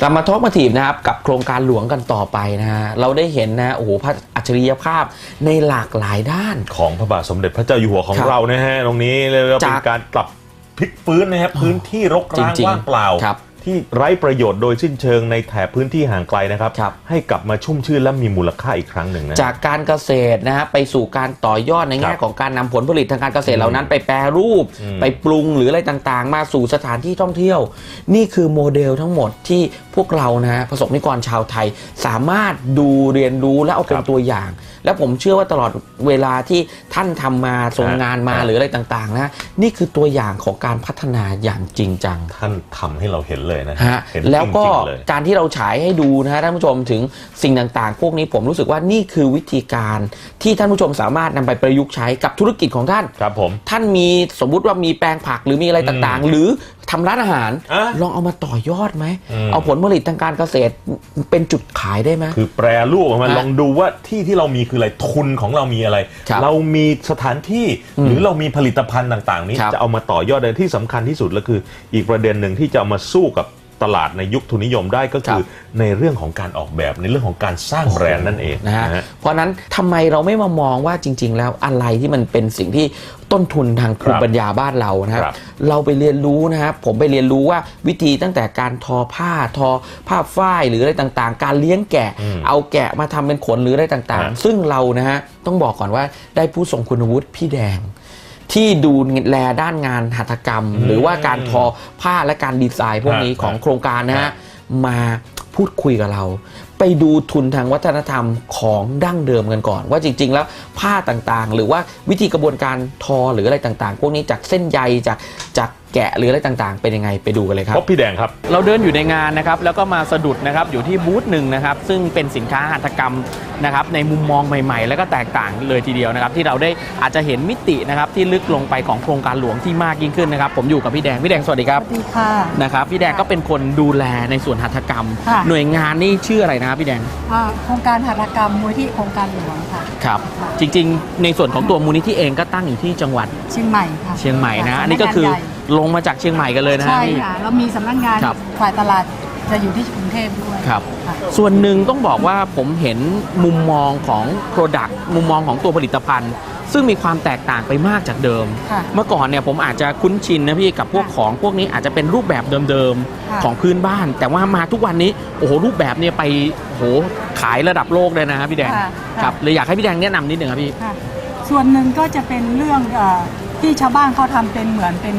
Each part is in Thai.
กลับมาทอกมาถีบนะครับกับโครงการหลวงกันต่อไปนะฮะเราได้เห็นนะโอ้โหพระอัจฉริยภาพในหลากหลายด้าน ของพระบาทสมเด็จพระเจ้าอยู่หัวของครับเรานะฮะตรงนี้เรียกว่าเป็นจาก การกลับพลิกฟื้นนะครับพื้นที่รกร้างจริงๆว่างเปล่า ครับ ที่ไร้ประโยชน์โดยสิ้นเชิงในแถบพื้นที่ห่างไกลนะครับ ครับ ให้กลับมาชุ่มชื่นและมีมูลค่าอีกครั้งหนึ่งนะ จากการเกษตรนะฮะไปสู่การต่อยอดในแง่ครับของการนำผลผลิตทางการเกษตรเหล่านั้น ไปแปรรูป อืม ไปปรุงหรืออะไรต่างๆ มาสู่สถานที่ท่องเที่ยว นี่คือโมเดลทั้งหมดที่พวกเรานะฮะประสบนิกรชาวไทย สามารถดูเรียนรู้และเอาเป็นตัวอย่าง และผมเชื่อว่าตลอดเวลาที่ท่านทำมาทรงงานมาหรืออะไรต่างๆนะนี่คือตัวอย่างของการพัฒนาอย่างจริงจัง ท่านทำให้เราเห็นเลยนะฮะเห็นแล้วก็จริงๆเลยการที่เราฉายให้ดูนะฮะท่านผู้ชมถึงสิ่งต่างๆ พวกนี้ผมรู้สึกว่านี่คือวิธีการที่ท่านผู้ชมสามารถนำไปประยุกต์ใช้กับธุรกิจของท่านครับผมท่านมีสมมุติว่ามีแปลงผักหรือมีอะไรต่างๆ หรือทำร้านอาหารอะลองเอามาต่อยอดไหมอืมเอาผลผลิตทางการเกษตรเป็นจุดขายได้ไหมคือแปรรูปออกมาฮะลองดูว่าที่ที่เรามีคืออะไรทุนของเรามีอะไรครับเรามีสถานที่อืมหรือเรามีผลิตภัณฑ์ต่าง ๆ นี้ครับจะเอามาต่อยอดในที่สำคัญที่สุดแล้วคือ อีกประเด็นหนึ่งที่จะเอามาสู้กับ ตลาดในยุคทุนนิยมได้ก็คือในเรื่องของการออกแบบในเรื่องของการสร้างแบรนด์นั่นเองนะฮะนะฮะเพราะฉะนั้นทำไมเราไม่มามองว่าจริง ๆ แล้วอะไรที่มันเป็นสิ่งที่ต้นทุนทางภูมิปัญญาบ้านเรานะครับครับเราไปเรียนรู้นะครับผมไปเรียนรู้ว่าวิธีตั้งแต่การทอผ้าทอผ้าฝ้ายหรืออะไรต่างๆ การเลี้ยงแกะอืมเอาแกะมาทำเป็นขนหรืออะไรต่างฮะๆซึ่งเรานะฮะต้องบอกก่อนว่าได้ผู้ทรงคุณวุฒิพี่แดง ที่ดูแลด้านงานหัตถกรรม หรือว่าการทอผ้าและการดีไซน์พวกนี้ฮะของโครงการนะฮะฮะมาพูดคุยกับเรา ไปดูทุนทางวัฒนธรรมของดั้งเดิมกันก่อน ว่าจริง ๆ แล้วผ้าต่างๆ หรือว่าวิธีกระบวนการทอหรืออะไรต่างๆ พวกนี้จากเส้นใยจากจากแกะหรืออะไรต่างๆ เป็นยังไงไปดูกันเลยครับ พบพี่แดงครับ เราเดินอยู่ในงานนะครับแล้วก็มาสะดุดนะครับอยู่ที่บูธหนึ่งนะครับซึ่งเป็นสินค้าหัตถกรรมนะครับในมุมมองใหม่ ๆ แล้วก็แตกต่างเลยทีเดียวนะครับที่เราได้อาจจะเห็นมิตินะครับที่ลึกลงไปของโครงการหลวงที่มากยิ่งขึ้นนะครับผมอยู่กับพี่แดงพี่แดงสวัสดีครับสวัสดีค่ะนะครับพี่แดงก็เป็นคนดูแลในส่วนหัตถกรรม ค่ะ หน่วยงานนี่ชื่ออะไรนะครับพี่แดง อ่าโครงการหัตถกรรมมูลที่โครงการหลวงค่ะ ครับค่ะจริงๆ ในส่วนของตัวมูลนิธิเองก็ตั้งอยู่ที่จังหวัดเชียงใหม่ค่ะเชียงใหม่นะค่ะอันนี้ก็คือสำนักงานใหญ่ ลงมาจากเชียงใหม่กันเลยนะฮะใช่พี่ ค่ะแล้วมีสำนักงานครับ ฝ่ายตลาดจะอยู่ที่กรุงเทพด้วยครับ ค่ะ ส่วนหนึ่งต้องบอกว่าผมเห็นมุมมองของ Product มุมมองของตัวผลิตภัณฑ์ ซึ่งมีความแตกต่างไปมากจากเดิม ค่ะเมื่อก่อนเนี่ยผมอาจจะคุ้นชินนะพี่กับพวกค่ะของพวกนี้อาจจะเป็นรูปแบบเดิมค่ะๆของพื้นบ้าน แต่ว่ามาทุกวันนี้โอ้โหรูปแบบเนี่ยไปโอ้โหขายระดับโลกเลยนะครับพี่แดงค่ะครับเลยอยากให้พี่แดงแนะนำนิดหนึ่งครับพี่ ค่ะ ส่วนหนึ่งก็จะเป็นเรื่องเอ่อที่ชาวบ้านเขาทำเป็นเหมือนเป็น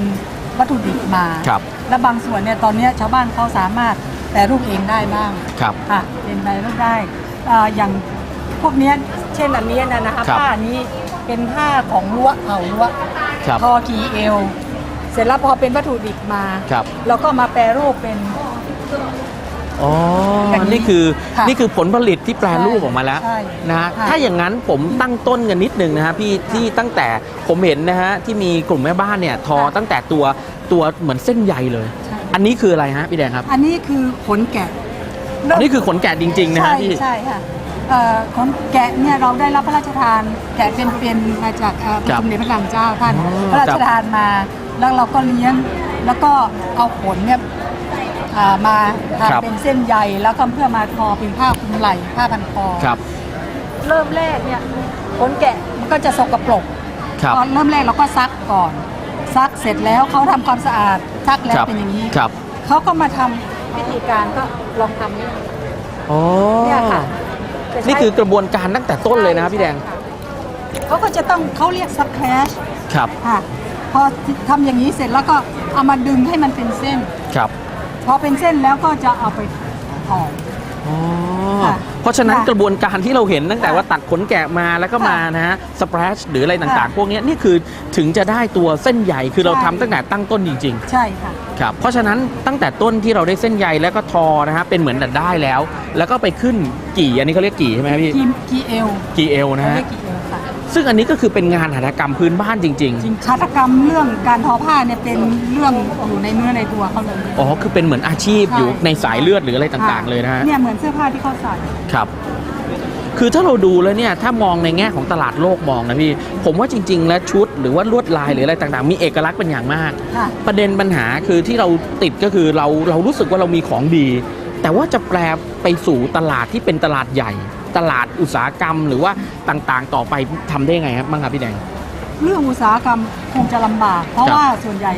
วัตถุดิบมา ครับ และบางส่วนเนี่ยตอนเนี้ยชาวบ้านเขาสามารถแปรรูปเองได้บ้างครับ ค่ะเป็นแปรรูปได้อ่าอย่างพวกเนี้ยเช่นอันเนี้ยนะนะคะครับผ้านี้เป็นผ้าของรั้วเผารั้วครับ ทอทีเอล เสร็จแล้วพอเป็นวัตถุดิบมา ครับเราก็มาแปรรูปเป็น อ๋ออย่างนี้นี่คือค่ะนี่คือผลผลิตที่แปลรูปออกมาแล้วใช่นะฮะค่ะถ้าอย่างนั้นผมตั้งต้นกันนิดหนึ่งนะฮะพี่ที่ตั้งแต่ผมเห็นนะฮะที่มีกลุ่มแม่บ้านเนี่ยทอตั้งแต่ตัวตัวเหมือนเส้นใยเลย ใช่ อันนี้คืออะไรฮะพี่แดงครับอันนี้คือขนแกะอันนี้คือขนแกะจริงๆนะฮะใช่พี่ ใช่ค่ะเอ่อขนแกะเนี่ยเราได้รับพระราชทานแกะเป็นๆมาจากเอ่อพครัระบสมเด็จพระนางเจ้าท่านอ๋อพระราชทานมา แล้วเราก็เลี้ยงแล้วก็เอาขนเนี่ย อ่ามาครับทำเป็นเส้นใยแล้วก็เพื่อมาทอเป็นผ้าคลุมไหล่ผ้าพันคอ ครับ เริ่มแรกเนี่ยขนแกะมันก็จะสกปรกครับ ตอนเริ่มแรกเราก็ซักก่อน ซักเสร็จแล้วเขาทำความสะอาดซักแล้วครับเป็นอย่างนี้ครับ เขาก็มาทำวิธีการก็ลองทำนี่อ๋อเนี่ยค่ะจะใช้นี่คือกระบวนการตั้งแต่ต้นเลยนะครับพี่แดง เขาก็จะต้องเขาเรียกซักแคชครับ ค่ะพอทำอย่างนี้เสร็จแล้วก็เอามาดึงให้มันเป็นเส้น ครับ พอเป็นเส้นแล้วก็จะเอาไปห่อ อ๋อค่ะเพราะฉะนั้นค่ะกระบวนการที่เราเห็นตั้งแต่ค่ะว่าตัดขนแกะมาแล้วก็ค่ะมานะฮะสเปรชหรืออะไรต่างค่ะๆพวกเนี้ยนี่คือถึงจะได้ตัวเส้นใยคือเราใช่ ทำตั้งแต่ตั้งต้นจริง ๆ ใช่ค่ะ ครับ เพราะฉะนั้นตั้งแต่ต้นที่เราได้เส้นใยแล้วก็ทอนะฮะเป็นเหมือนดัดได้แล้ว แล้วก็ไปขึ้นกี่ อันนี้เขาเรียกกี่ใช่ไหมครับพี่ทีมกีเอลกี่เอลนะเขาฮะ เรียกกีเอล ค่ะซึ่งอันนี้ก็คือเป็นงานหัตถกรรมพื้นบ้านจริงจริงหัตถกรรมเรื่องการทอผ้าเนี่ยเป็นเรื่องอยู่ในเนื้อในตัวเขาเลยๆอ๋อ คือเป็นเหมือนอาชีพใช่ อยู่ในสายเลือดหรืออะไรต่างๆ เลยนะฮะ เนี่ยเหมือนเสื้อผ้าที่เขาใส่ ครับ คือถ้าเราดูแล้วเนี่ย ถ้ามองในแง่ของตลาดโลกมองนะพี่ ผมว่าจริง ๆ แล้วชุดหรือว่าลวดลายหรืออะไรต่างๆ มีเอกลักษณ์เป็นอย่างมาก ค่ะ ประเด็นปัญหาคือที่เราติดก็คือเราเรารู้สึกว่าเรามีของดี แต่ว่าจะแปลไปสู่ตลาดที่เป็นตลาดใหญ่ ตลาดอุตสาหกรรม หรือว่าต่างๆ ต่อไปทำได้ยังไงครับบ้างครับพี่แดง เรื่องอุตสาหกรรมคงจะลำบาก เพราะครับว่าส่วนใหญ่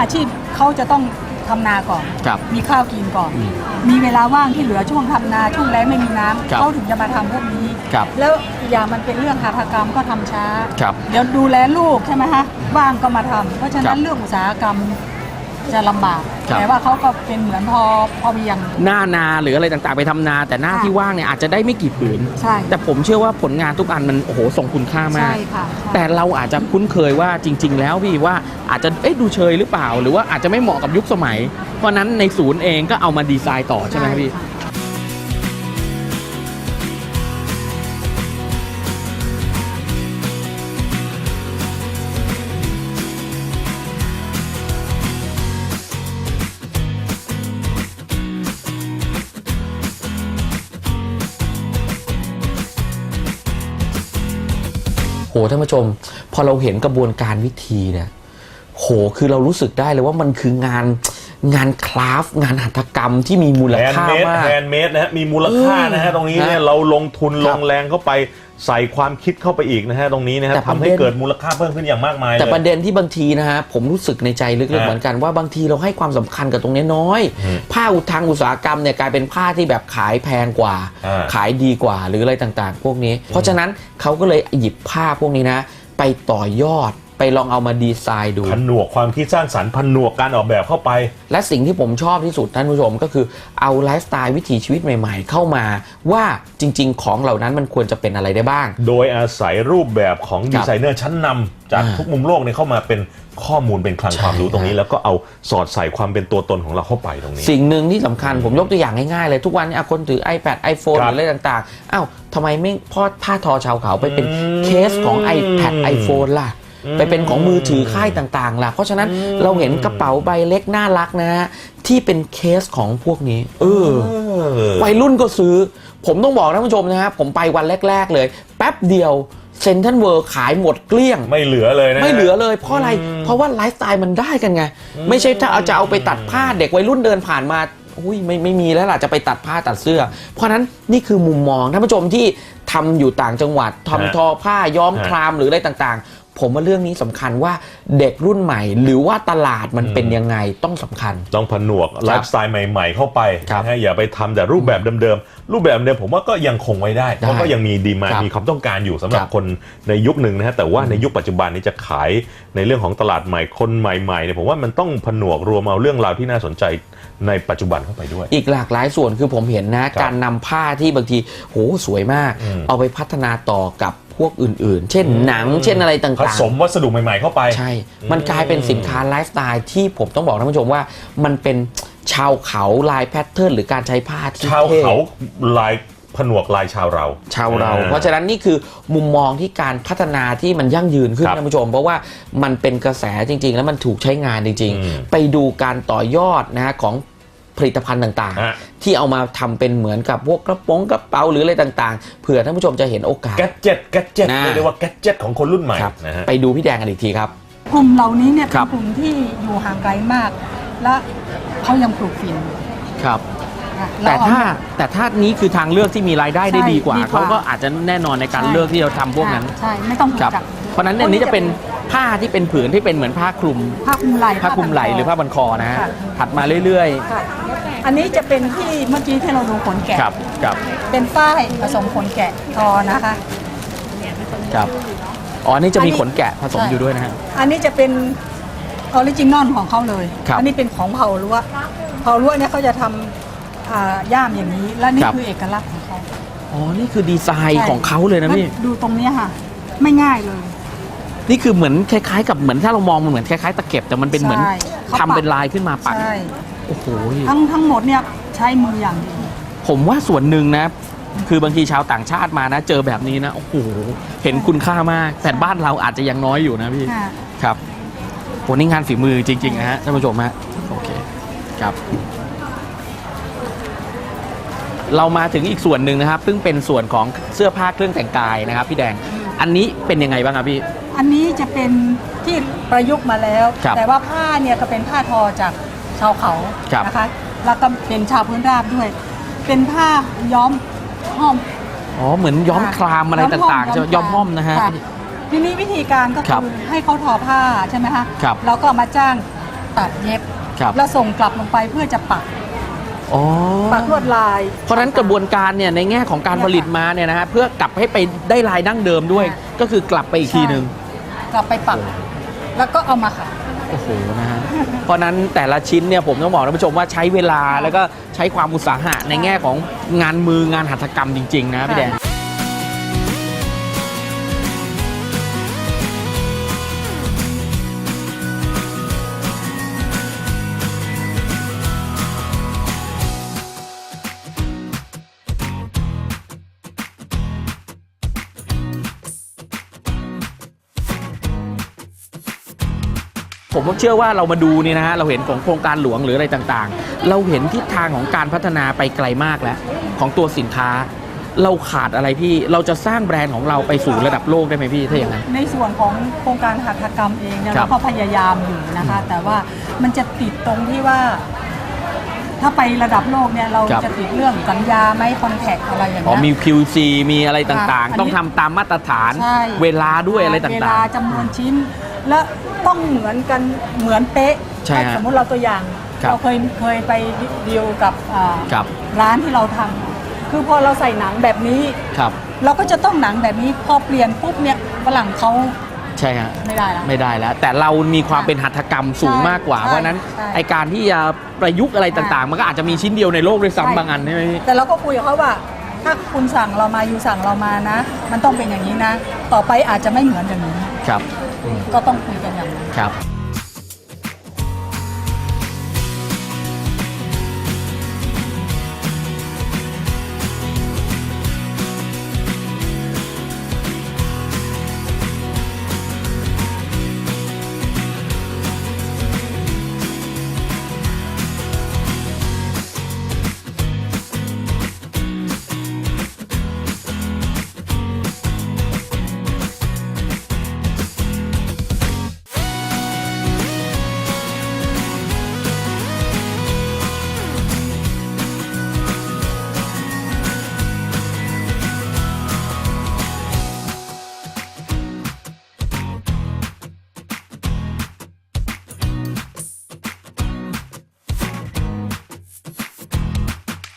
อาชีพเขาจะต้องทำนาก่อนครับมีข้าวกินก่อนอืมมีเวลาว่างที่เหลือช่วงทำนาช่วงแล้งไม่มีน้ำครับเขาถึงจะมาทำพวกนี้ครับแล้วอีกอย่างมันเป็นเรื่องหัตถกรรมก็ทำช้าครับเดี๋ยวดูแลลูกใช่ไหมคะว่างก็มาทำเพราะฉะครันั้บนเรื่องอุตสาหกรรม จะลำบาก ครับ แต่ว่าเขาก็เป็นเหมือนพอพอเพียง หน้านาหรืออะไรต่างๆไปทำนา แต่หน้าค่ะที่ว่างเนี่ยอาจจะได้ไม่กี่ผืน ใช่ แต่ผมเชื่อว่าผลงานทุกอันมันโอ้โหส่งคุณค่ามาก ใช่ค่ะใช่ แต่เราอาจจะคุ้นเคยว่าจริง ๆ แล้วพี่ว่าอาจจะเอ๊ะดูเชยหรือเปล่า หรือว่าอาจจะไม่เหมาะกับยุคสมัย เพราะฉะนั้นในศูนย์เองก็เอามาดีไซน์ต่อใช่ไหมครับพี่ค่ะ ท่านผู้ชม พอเราเห็นกระบวนการวิธีเนี่ยโหคือเรารู้สึกได้เลยว่ามันคืองาน งานคราฟต์งานหัตถกรรมที่มีมูลแฮนค่าด์เมดมาก แฮนด์เมดนะฮะมีมูลค่านะฮะเออตรงนี้เนี่ยนะเราลงทุนคลรับงแรงเข้าไปใส่ความคิดเข้าไปอีกนะฮะตรงนี้นะฮะแต่ประทำเด็ให้นเกิดมูลค่าเพิ่มขึ้นอย่างมากมายเลย แต่ประเด็นที่บางทีนะฮะผมรู้สึกในใจลึกๆฮะเหมือนกันว่าบางทีเราให้ความสำคัญกับตรงนี้น้อยอืมผ้าอุทางอุตสาหกรรมเนี่ยกลายเป็นผ้าที่แบบขายแพงกว่า อ่าขายดีกว่าหรืออะไรต่างๆ พวกนี้ เพราะฉะนั้นเขาก็เลยหยิบผ้าพวกนี้นะ ไปต่อยอด ไปลองเอามาดีไซน์ดู ผนวกความคิดสร้างสรรค์ผนวกการออกแบบเข้าไป และสิ่งที่ผมชอบที่สุดท่านผู้ชมก็คือเอาไลฟ์สไตล์วิถีชีวิตใหม่ ๆ เข้ามาว่าจริง ๆ ของเหล่านั้นมันควรจะเป็นอะไรได้บ้าง โดยอาศัยรูปแบบของคดีรับไซเนอร์ชั้นนำจากอ่าทุกมุมโลกเนี่ยเข้ามาเป็นข้อมูลเป็นคลังใช่ความรู้ตรงนี้ครับแล้วก็เอาสอดใส่ความเป็นตัวตนของเราเข้าไปตรงนี้ สิ่งหนึ่งที่สำคัญผมยกตัวอย่างง่ายๆเลย ทุกวันนี้อะคนถือ iPad iPhone คหรับรืออะไรต่างๆอ้าวทำไมไม่พอดผ้าทอชาวเขาไปเป็นอืมเคสของ iPad iPhone ล่ะอืม ไปเป็นของมือถือค่ายต่างๆล่ะเพราะฉะนั้นอืมเราเห็นกระเป๋าใบเล็กน่ารักนะฮะที่เป็นเคสของพวกนี้เออเออวัยรุ่นก็ซื้อ ผมต้องบอกท่านผู้ชมนะฮะผมไปวันแรก ๆ เลย แป๊บเดียวเซนทันเวิร์ขายหมดเกลี้ยง ไม่เหลือเลยนะฮะไม่เหลือเลย เพราะอะไรอืมเพราะว่าไลฟ์สไตล์มันได้กันไง ไม่ใช่ถ้าเอาจะเอาไปตัดผ้าเด็กวัยรุ่นเดินผ่านมาอุ้ยไม่ไม่มีแล้วล่ะจะไปตัดผ้าตัดเสื้อ เพราะฉะนั้นนี่คือมุมมองท่านผู้ชมที่ทำอยู่ต่างจังหวัดทำฮะทอผ้าย้อมฮะครามหรืออะไรต่างๆ ผมว่าเรื่องนี้สำคัญว่าเด็กรุ่นใหม่ หรือว่าตลาดมันอืมเป็นยังไงต้องสำคัญ ต้องผนวกไลฟ์สไตล์ใหม่ ๆ เข้าไปครับนะฮะอย่าไปทำแต่รูปแบบเดิมๆ รูปแบบเดิมผมว่าก็ยังคงไว้ได้ได้เพราะก็ยังมีดีมาครับมีความต้องการอยู่สำหรับครับคนในยุคหนึ่งนะฮะแต่ว่าในยุคปัจจุบันนี้จะขายในเรื่องของตลาดใหม่คนใหม่ๆเนี่ยผมว่ามันต้องผนวกรวมเอาเรื่องราวที่น่าสนใจในปัจจุบันเข้าไปด้วย อีกหลากหลายส่วนคือผมเห็นนะครับการนำผ้าที่บางทีโหสวยมากอืมเอาไปพัฒนาต่อกับ พวกอื่นๆ เช่นหนัง เช่นอะไรต่างผๆสมวัสดุใหม่ๆเข้าไป ใช่ มันกลายเป็นสินค้าไลฟ์สไตล์ที่ผมต้องบอกท่านผู้ชมว่ามันเป็นชาวเขาลายแพทเทิร์นหรือการใช้ผ้าที่ชาวท่เขาลายผนวกลายชาวเรา ชาวเราอ่เพราะฉะนั้นนี่คือมุมมองที่การพัฒนาที่มันยั่งยืนขึ้นครับท่านผู้ชม เพราะว่ามันเป็นกระแสจริง ๆ แล้วมันถูกใช้งานจริงอืมๆไปดูการต่อยอดนะฮะของ ผลิตภัณฑ์ต่างฮะ ๆ ที่เอามาทำเป็นเหมือนกับพวกกระโป๋องกระเป๋าหรืออะไรต่างๆ เผื่อท่านผู้ชมจะเห็นโอกาส แกดเจ็ตแกดเจ็ตนะ เรียกว่าแกดเจ็ตของคนรุ่นใหม่ครับนะฮะ ไปดูพี่แดงกันอีกทีครับ กลุ่มเหล่านี้เนี่ยคเป็รันบ กลุ่มที่อยู่ห่างไกลมาก และเขายังปลูกฝิ่นครับนะแต่เรเอ ถ้าแต่ถ้านี้คือทางเลือกที่มีรายได้ได้ใช่ดีกว่าดีกว่า เขาก็อาจจะแน่นอนในการใช่เลือกที่จะทำพวกนั้น ใช่ ไม่ต้องผูกครับจับ เพราะฉะนั้นอันนี้จะเป็นผ้าที่เป็นผืนที่เป็นเหมือนผ้าคลุม ผ้าคลุมไหล่ผ้าคลุมไหล่หรือผ้าบันคอนะฮะค่ะ ถัดมาเรื่อย ค่ะอันนี้จะเป็นที่เมื่อกี้ที่เราดูขนแกะ ๆ ครับครับเป็นฝ้ายผสมขนแกะทอนะคะ ครับอ๋ออันนี้จะมีอันนี้ขนแกะผสมใช่อยู่ด้วยนะฮะ อันนี้จะเป็นออริจินอลของเขาเลย ครับ อันี้เป็นของเผาลวเผาลวเนี่ยเขาจะทำอ่าย่ามอย่างนี้ และนี่ครับคือเอกลักษณ์ของเขาอ๋อนี่คือดีไซน์ใช่ของเขาเลยนะพี่แล้วดูตรงเนี้ยค่ะ ไม่ง่ายเลย นี่คือเหมือนคล้ายๆ กับเหมือนถ้าเรามองมันเหมือนคล้ายๆตะเข็บแต่มันเป็นเหมือนใช่เขาทำปักเป็นลายขึ้นมาปักใช่โอ้โห ทั้งทั้งหมดเนี่ยใช้มืออย่างเดียว ผมว่าส่วนหนึ่งนะ คือบางทีชาวต่างชาติมานะ เจอแบบนี้นะ โอ้โห เห็นคุณค่ามาก แต่บ้านเราอาจจะยังน้อยอยู่นะพี่ ค่ะ ครับโหนี่งานฝีมือจริง ๆ นะฮะท่านผู้ชมฮะโอเคครับ เรามาถึงอีกส่วนหนึ่งนะครับ ซึ่งเป็นส่วนของเสื้อผ้าเครื่องแต่งกายนะครับ พี่แดง อันนี้เป็นยังไงบ้างครับพี่ อันนี้จะเป็นที่ประยุกต์มาแล้ว ครับแต่ว่าผ้าเนี่ยก็เป็นผ้าทอจากชาวเขาครับ นะคะ แล้วก็เป็นชาวพื้นราบด้วย เป็นผ้าย้อมห้อม อ๋อเหมือนย้อมคลามอะไรต่างๆใช่ไหมย้อมห้อมนะฮะ ค่ทีนี้วิธีการก็ครัคืบอให้เขาทอผ้าใช่ไหมคะครับแล้วก็มาจ้างตัดเย็บ ครับ แล้วส่งกลับลงไปเพื่อจะปักอ๋อ ปักลวดลาย เพราะฉะนั้นกระบวนการเนี่ยในแง่ของการผลิตมาเนี่ยนะฮะเพื่อกลับให้ไปได้ลายดั้งเดิมด้วยค่ะก็คือกลับไปอีกทีหนึ่ง กลับไปปัก แล้วก็เอามาขาย โอ้โหนะฮะ เพราะฉะนั้นแต่ละชิ้นเนี่ยผมต้องบอกท่านผู้ชมว่าใช้เวลาแล้วก็ใช้ความอุตสาหะในแง่ของงานมืองานหัตถกรรมจริง ๆ นะพี่แดง ผมก็เชื่อว่าเรามาดูเนี่ยนะฮะเราเห็นของโครงการหลวงหรืออะไรต่างๆ เราเห็นทิศทางของการพัฒนาไปไกลมากแล้ว ของตัวสินค้า เราขาดอะไรพี่เราจะสร้างแบรนด์ของเราไปสู่ระดับโลกได้ไหมพี่ถ้าอย่างนั้น ในส่วนของโครงการหัตถกรรมเองเนี่ยครับ เราก็พยายามอยู่นะคะ แต่ว่ามันจะติดตรงที่ว่า ถ้าไประดับโลกเนี่ยเราครับจะติดเรื่องสัญญาไหมคอนแทคอะไรอย่างอ๋อเงี้ย มี QC มีอะไรต่างค่ะๆต้องทำตามมาตรฐานใช่เวลาด้วยอะไรเวต่าลางจำนวนชิ้น และ ต้องเหมือนกันเหมือนเป๊ะใช่ฮะสมมุติเราตัวอย่าง ครับเราเคยเคยไปดีลกับอ่าครับ ร้านที่เราทำคือพอเราใส่หนังแบบนี้ๆครับ เราก็จะต้องหนังแบบนี้พอเปลี่ยนปุ๊บเนี่ยฝรั่งเขาใช่ฮะ ไม่ได้แล้ว ไม่ได้แล้ว แต่เรามีความเป็นหัตถกรรมสูงมากกว่า ใช่เพราะฉะนั้นใช่ไอการที่จะประยุกต์อะไรต่างๆ มันก็อาจจะมีชิ้นเดียวในโลกด้วยใช่ ซ้ำบางอันใช่ไหมพี่ แต่เราก็คุยกับเขาว่า ถ้าคุณสั่งเรามาอยู่สั่งเรามานะ มันต้องเป็นอย่างนี้นะ ต่อไปอาจจะไม่เหมือนอย่างนี้ ครับ ก็ต้องคุยกันอย่างนี้น ครับ